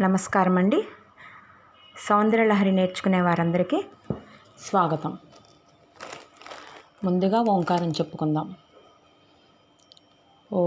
నమస్కారం అండి సౌందర్యలహరి నేర్చుకునే వారందరికీ స్వాగతం. ముందుగా ఓంకారం చెప్పుకుందాం. ఓ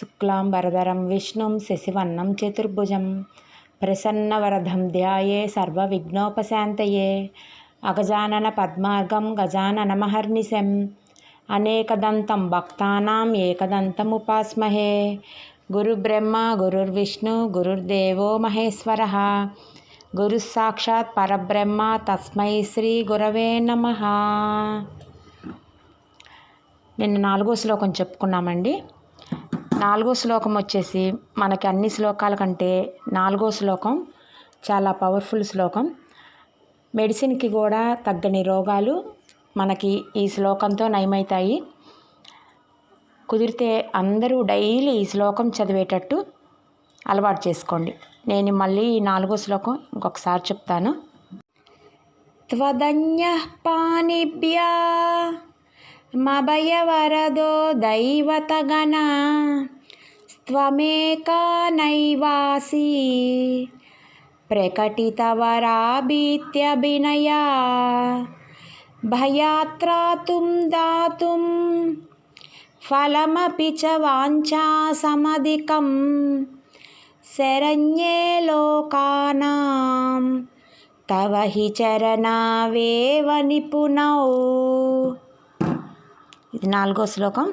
శుక్లాంబరధరం విష్ణుం శశివర్ణం చతుర్భుజం. ప్రసన్నవరధం ధ్యాయే సర్వవిఘ్నోపశాంతయే. అగజానన పద్మార్గం గజాననమహర్నిశం అనేకదంతం భక్తానాం ఏకదంతముపాస్మహే. గురుబ్రహ్మ గురుర్విష్ణు గురుర్దేవో మహేశ్వర. గురు సాక్షాత్ పరబ్రహ్మ తస్మై శ్రీ గురవే నమ. నిన్న నాలుగో శ్లోకం చెప్పుకున్నామండి. నాలుగో శ్లోకం వచ్చేసి మనకి అన్ని శ్లోకాల కంటే నాలుగో శ్లోకం చాలా పవర్ఫుల్ శ్లోకం. మెడిసిన్కి కూడా తగ్గని రోగాలు మనకి ఈ శ్లోకంతో నయమవుతాయి కుదిరితే అందరూ డైలీ ఈ శ్లోకం చదివేటట్టు అలవాటు చేసుకోండి. నేను మళ్ళీ ఈ నాలుగో శ్లోకం ఇంకొకసారి చెప్తాను. త్వదన్య పానిభ్యా మభయవరదో దైవతగణ స్త్వమేకా నైవాసి ప్రకటితవరాభీత్యభినయా భయాత్రాతుం దాతుం ఫలమపి చ వాంఛా సమధికం శరణ్యే లోకానాం తవ హి చరణావేవ నిపుణౌ ఇది నాలుగో శ్లోకం.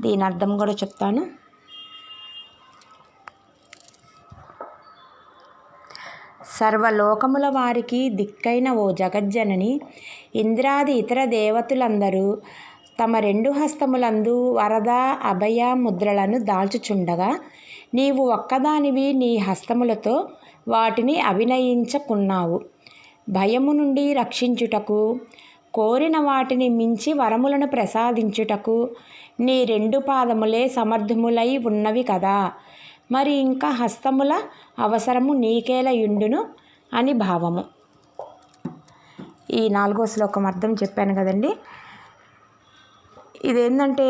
దీని అర్థం కూడా చెప్తాను. సర్వలోకముల వారికి దిక్కైన ఓ జగజ్జనని ఇంద్రాది ఇతర దేవతలందరూ తమ రెండు హస్తములందు వరద అభయ ముద్రలను దాల్చుచుండగా నీవు ఒక్కదానివి నీ హస్తములతో వాటిని అభినయించుకున్నావు. భయము నుండి రక్షించుటకు కోరిన వాటిని మించి వరములను ప్రసాదించుటకు నీ రెండు పాదములే సమర్థములై ఉన్నవి కదా. మరి ఇంకా హస్తముల అవసరము నీకేలయుండును అని భావము. ఈ నాలుగో శ్లోకం అర్థం చెప్పాను కదండి. ఇదేంటంటే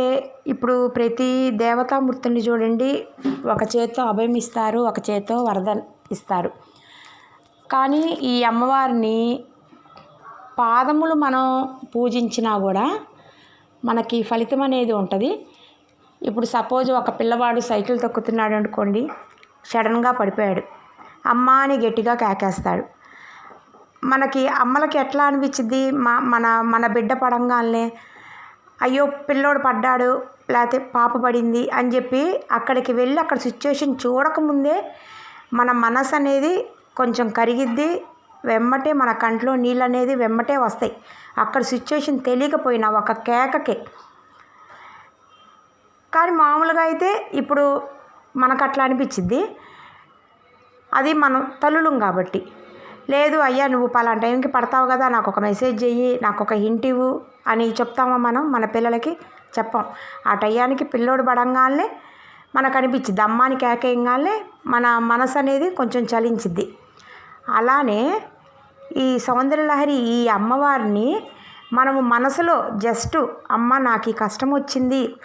ఇప్పుడు ప్రతి దేవతామూర్తిని చూడండి ఒక చేత్తో అభయం ఇస్తారు ఒక చేత్తో వరద ఇస్తారు. కానీ ఈ అమ్మవారిని పాదములు మనం పూజించినా కూడా మనకి ఫలితం అనేది ఉంటుంది. ఇప్పుడు సపోజ్ ఒక పిల్లవాడు సైకిల్ తొక్కుతున్నాడు అనుకోండి సడన్గా పడిపోయాడు. అమ్మ అని గట్టిగా కేకేస్తాడు. మనకి అమ్మలకి ఎట్లా అనిపించింది మా మన మన బిడ్డ పడంగానే అయ్యో పిల్లోడు పడ్డాడు లేకపోతే పాప పడింది అని చెప్పి అక్కడికి వెళ్ళి అక్కడ సిచ్యువేషన్ చూడకముందే మన మనసు అనేది కొంచెం కరిగిద్ది వెమ్మటే మన కంట్లో నీళ్ళు అనేది వెమ్మటే వస్తాయి. అక్కడ సిచ్యువేషన్ తెలియకపోయినా ఒక కేకకే. కానీ మామూలుగా అయితే ఇప్పుడు మనకు అట్లా అనిపించింది అది మనం తల్లులం కాబట్టి. లేదు అయ్యా నువ్వు పలానా టైంకి పడతావు కదా నాకు ఒక మెసేజ్ చెయ్యి నాకు ఒక హింట్ ఇవ్వు అని చెప్తామా మనం? మన పిల్లలకి చెప్పం. ఆ టయానికి పిల్లోడు పడంగానే మనకు అనిపించింది అమ్మాని కేకేయంగానే మన మనసు అనేది కొంచెం చలించిద్ది. అలానే ఈ సౌందర్యలహరి ఈ అమ్మవారిని మనము మనసులో జస్ట్ అమ్మ నాకు ఈ కష్టం వచ్చింది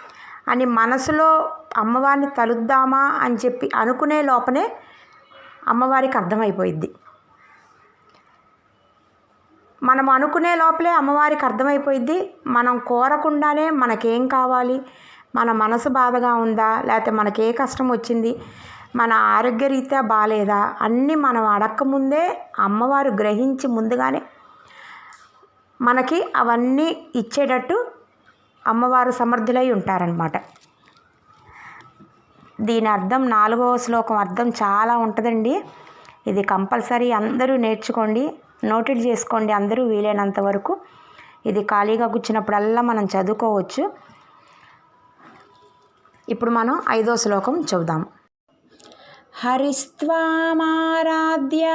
అని మనసులో అమ్మవారిని తలుద్దామా అని చెప్పి అనుకునే లోపనే అమ్మవారికి అర్థమైపోయిద్ది. మనం అనుకునే లోపలే అమ్మవారికి అర్థమైపోయిద్ది. మనం కోరకుండానే మనకేం కావాలి? మన మనసు బాధగా ఉందా? లేకపోతే మనకే కష్టం వచ్చింది మన ఆరోగ్యరీత్యా బాగాలేదా అన్నీ మనం అడక్కముందే అమ్మవారు గ్రహించి ముందుగానే మనకి అవన్నీ ఇచ్చేటట్టు అమ్మవారు సమర్థులై ఉంటారనమాట దీని అర్థం నాలుగవ శ్లోకం అర్థం చాలా ఉంటుందండి. ఇది కంపల్సరీ అందరూ నేర్చుకోండి నోటెడ్ చేసుకోండి అందరూ వీలైనంత వరకు. ఇది ఖాళీగా కూర్చున్నప్పుడల్లా మనం చదువుకోవచ్చు. ఇప్పుడు మనం ఐదో శ్లోకం చూద్దాం. హరిస్వామారాధ్య.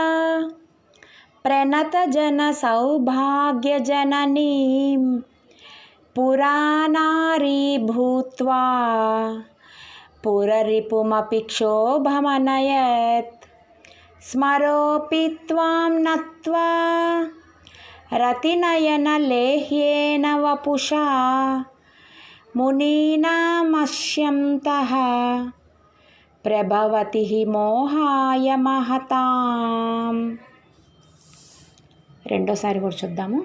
ప్రణతజన సౌభాగ్యజననీం పురాణారీ భూత్వా పురరిపుమపి క్షోభమనయత్. స్మరోపి త్వాం నత్వా. రతినయనలేహ్యేన వపుషా. మునీనామశ్యంతః. ప్రభవతి మోహాయ మహతాం. రెండోసారి కూడా చూద్దాము.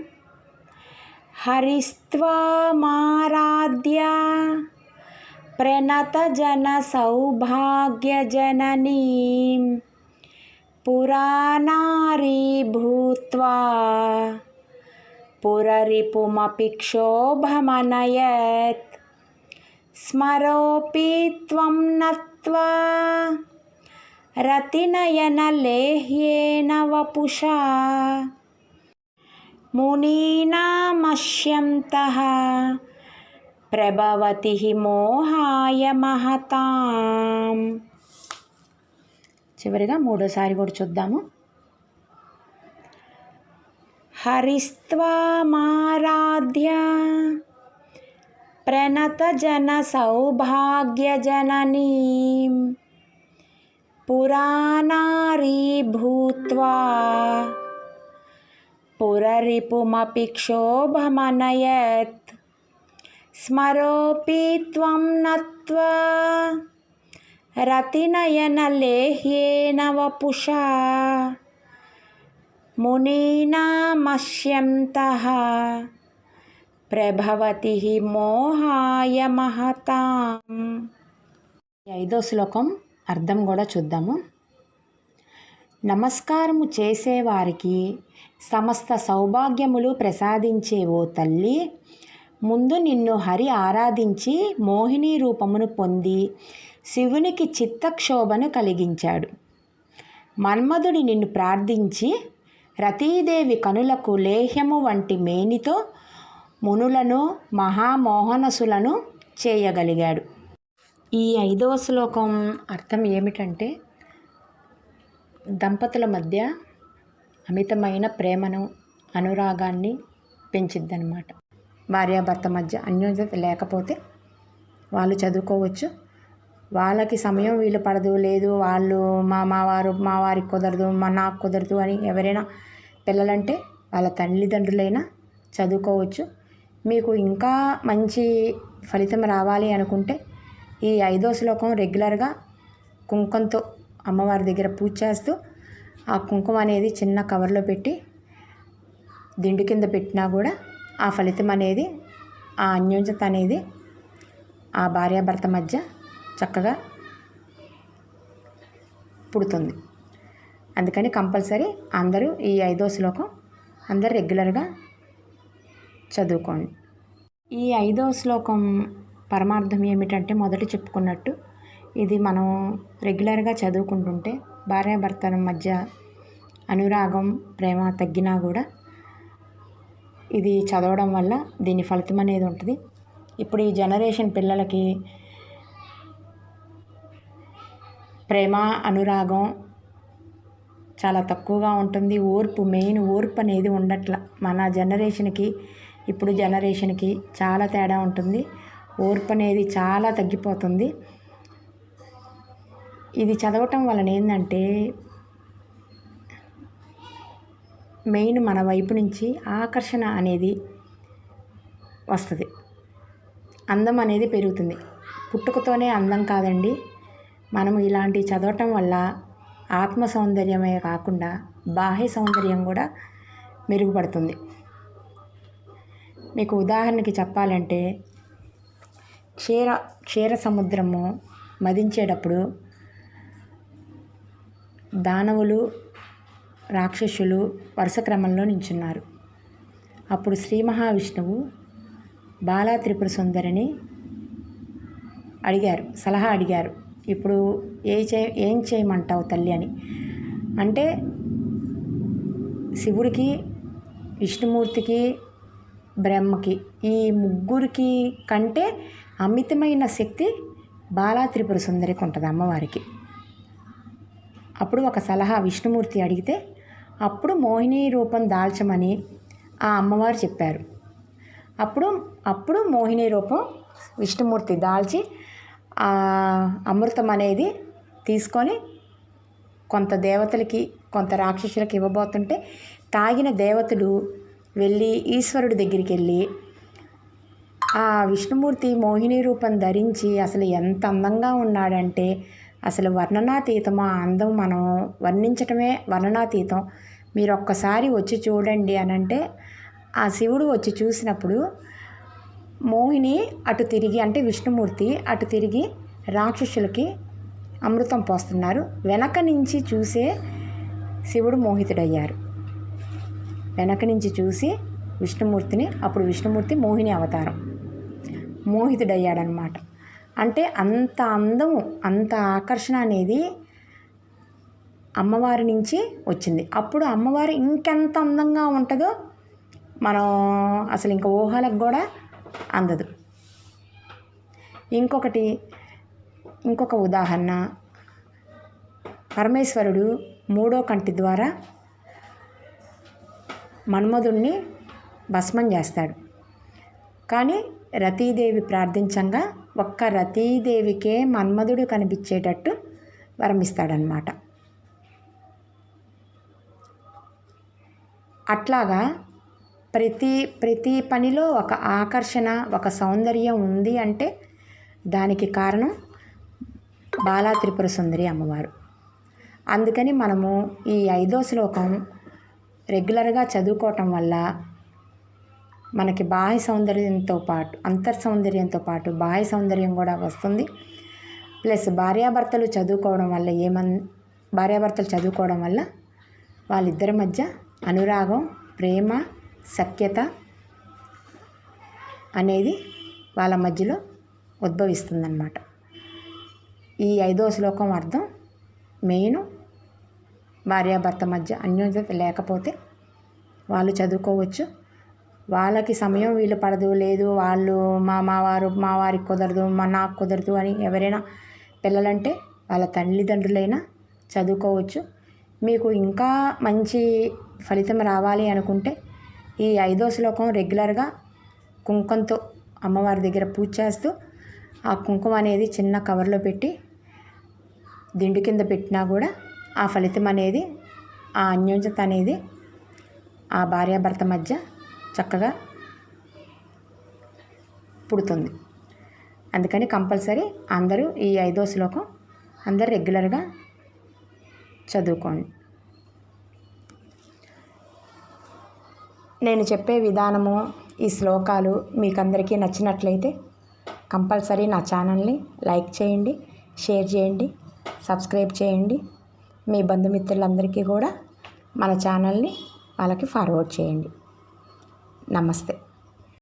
హరిస్వామారాధ్య ప్రణతజన సౌభాగ్యజననీ పురాణారీ భూత్వా పురరిపుమపి క్షోభమనయత్. స్మరోపి త్వం నత్ నత్వా రతినయనలేహ్యేన వపుషా మునీనామశ్యంతః ప్రభవతి మోహాయ మహతాం చివరిగా మూడోసారి కూడా చూద్దాము. హరిస్త్వామారాధ్య प्रणतजनसौभाग्यजननीं पुरा नारी भूत्वा पुररिपुमपिक्षोभमनयत् स्मरोऽपि त्वं नत्वा रतिनयनलेह्येन वपुषा। मुनीनामश्यन्तः ప్రభవతి మోహాయ మహతాం. ఐదో శ్లోకం అర్థం కూడా చూద్దాము. నమస్కారము చేసేవారికి సమస్త సౌభాగ్యములు ప్రసాదించే ఓ తల్లి ముందు నిన్ను హరి ఆరాధించి మోహిని రూపమును పొంది శివునికి చిత్తక్షోభను కలిగించాడు. మన్మధుడి నిన్ను ప్రార్థించి రతీదేవి కనులకు లేహ్యము వంటి మేనితో మునులను మహామోహనసులను చేయగలిగాడు. ఈ ఐదవ శ్లోకం అర్థం ఏమిటంటే దంపతుల మధ్య అమితమైన ప్రేమను అనురాగాన్ని పెంచిద్దనమాట భార్యాభర్త మధ్య అన్యోన్యత లేకపోతే వాళ్ళు చదువుకోవచ్చు. వాళ్ళకి సమయం వీలు పడదు లేదు వాళ్ళు మా మావారు మా వారికి కుదరదు మా నాకు కుదరదు అని ఎవరైనా పిల్లలంటే వాళ్ళ తల్లిదండ్రులైనా చదువుకోవచ్చు. మీకు ఇంకా మంచి ఫలితం రావాలి అనుకుంటే ఈ ఐదో శ్లోకం రెగ్యులర్గా కుంకుమతో అమ్మవారి దగ్గర పూజ చేస్తూ ఆ కుంకుమ అనేది చిన్న కవర్లో పెట్టి దిండు కింద పెట్టినా కూడా ఆ ఫలితం అనేది ఆ అన్యోన్యత అనేది ఆ భార్యాభర్త మధ్య చక్కగా పుడుతుంది. అందుకని కంపల్సరీ అందరూ ఈ ఐదో శ్లోకం అందరు రెగ్యులర్గా చదువుకోండి. ఈ ఐదో శ్లోకం పరమార్థం ఏమిటంటే మొదట చెప్పుకున్నట్టు ఇది మనం రెగ్యులర్గా చదువుకుంటుంటే భార్యాభర్తల మధ్య అనురాగం ప్రేమ తగ్గినా కూడా ఇది చదవడం వల్ల దీని ఫలితం అనేది ఉంటుంది. ఇప్పుడు ఈ జనరేషన్ పిల్లలకి ప్రేమ అనురాగం చాలా తక్కువగా ఉంటుంది. ఓర్పు మెయిన్ ఓర్పు అనేది ఉండట్ల. మన జనరేషన్కి ఇప్పుడు జనరేషన్కి చాలా తేడా ఉంటుంది. ఓర్పు అనేది చాలా తగ్గిపోతుంది. ఇది చదవటం వలన ఏంటంటే మెయిన్ మన వైపు నుంచి ఆకర్షణ అనేది వస్తుంది. అందం అనేది పెరుగుతుంది. పుట్టుకతోనే అందం కాదండి. మనము ఇలాంటి చదవటం వల్ల ఆత్మ సౌందర్యమే కాకుండా బాహ్య సౌందర్యం కూడా మెరుగుపడుతుంది. మీకు ఉదాహరణకి చెప్పాలంటే క్షీర క్షీర సముద్రము మదించేటప్పుడు దానవులు రాక్షసులు వరుస క్రమంలో నించున్నారు. అప్పుడు శ్రీ మహావిష్ణువు బాలా త్రిపుర సుందరిని అడిగారు సలహా అడిగారు ఇప్పుడు ఏ చే ఏం చేయమంటావు తల్లి అని. అంటే శివుడికి విష్ణుమూర్తికి బ్రహ్మకి ఈ ముగ్గురికి కంటే అమితమైన శక్తి బాలా త్రిపుర సుందరికి ఉంటుంది అమ్మవారికి. అప్పుడు ఒక సలహా విష్ణుమూర్తి అడిగితే అప్పుడు మోహిని రూపం దాల్చమని ఆ అమ్మవారు చెప్పారు. అప్పుడు అప్పుడు మోహిని రూపం విష్ణుమూర్తి దాల్చి ఆ అమృతం అనేది తీసుకొని కొంత దేవతలకి కొంత రాక్షసులకి ఇవ్వబోతుంటే తాగిన దేవతలు వెళ్ళి ఈశ్వరుడి దగ్గరికి వెళ్ళి ఆ విష్ణుమూర్తి మోహిని రూపం ధరించి అసలు ఎంత అందంగా ఉన్నాడంటే అసలు వర్ణనాతీతం ఆ అందం మనం వర్ణించటమే వర్ణనాతీతం. మీరు ఒక్కసారి వచ్చి చూడండి అని అంటే ఆ శివుడు వచ్చి చూసినప్పుడు మోహిని అటు తిరిగి అంటే విష్ణుమూర్తి అటు తిరిగి రాక్షసులకి అమృతం పోస్తున్నారు. వెనక నుంచి చూసే శివుడు మోహితుడయ్యారు. వెనక నుంచి చూసి విష్ణుమూర్తిని అప్పుడు విష్ణుమూర్తి మోహిని అవతారం. మోహితుడయ్యాడనమాట. అంటే అంత అందము అంత ఆకర్షణ అనేది అమ్మవారి నుంచి వచ్చింది. అప్పుడు అమ్మవారు ఇంకెంత అందంగా ఉంటుందో మనం అసలు ఇంకా ఊహలకు కూడా అందదు. ఇంకొకటి ఇంకొక ఉదాహరణ. పరమేశ్వరుడు మూడో కంటి ద్వారా మన్మధుణ్ణి భస్మం చేస్తాడు. కానీ రతీదేవి ప్రార్థించంగా ఒక్క రతీదేవికే మన్మధుడు కనిపించేటట్టు వరమిస్తాడనమాట అట్లాగా ప్రతి ప్రతి పనిలో ఒక ఆకర్షణ ఒక సౌందర్యం ఉంది అంటే దానికి కారణం బాలా త్రిపుర సుందరి అమ్మవారు. అందుకని మనము ఈ ఐదో శ్లోకం రెగ్యులర్గా చదువుకోవటం వల్ల మనకి బాహ్య సౌందర్యంతో పాటు అంతర్ సౌందర్యంతో పాటు బాహ్య సౌందర్యం కూడా వస్తుంది. ప్లస్ భార్యాభర్తలు చదువుకోవడం వల్ల ఏమన్ భార్యాభర్తలు చదువుకోవడం వల్ల వాళ్ళిద్దరి మధ్య అనురాగం ప్రేమ సఖ్యత అనేది వాళ్ళ మధ్యలో ఉద్భవిస్తుందన్నమాట. ఈ ఐదో శ్లోకం అర్థం మెయిన్ భార్యాభర్త మధ్య అన్యోన్యత లేకపోతే వాళ్ళు చదువుకోవచ్చు. వాళ్ళకి సమయం వీలు పడదు లేదు వాళ్ళు మా మావారు మా వారికి కుదరదు మా నాకు కుదరదు అని ఎవరైనా పిల్లలంటే వాళ్ళ తల్లిదండ్రులైనా చదువుకోవచ్చు. మీకు ఇంకా మంచి ఫలితం రావాలి అనుకుంటే ఈ ఐదో శ్లోకం రెగ్యులర్గా కుంకంతో అమ్మవారి దగ్గర పూజ చేస్తూ ఆ కుంకుమ అనేది చిన్న కవర్లో పెట్టి దిండు కింద పెట్టినా కూడా ఆ ఫలితం అనేది ఆ అన్యోన్యత అనేది ఆ భార్యాభర్త మధ్య చక్కగా పుడుతుంది. అందుకని కంపల్సరీ అందరూ ఈ ఐదో శ్లోకం అందరు రెగ్యులర్గా చదువుకోండి. నేను చెప్పే విధానము ఈ శ్లోకాలు మీకు అందరికీ నచ్చినట్లయితే కంపల్సరీ నా ఛానల్ని లైక్ చేయండి షేర్ చేయండి సబ్స్క్రైబ్ చేయండి. మీ బంధుమిత్రులందరికీ కూడా మన ఛానల్ని వాళ్ళకి ఫార్వర్డ్ చేయండి. నమస్తే.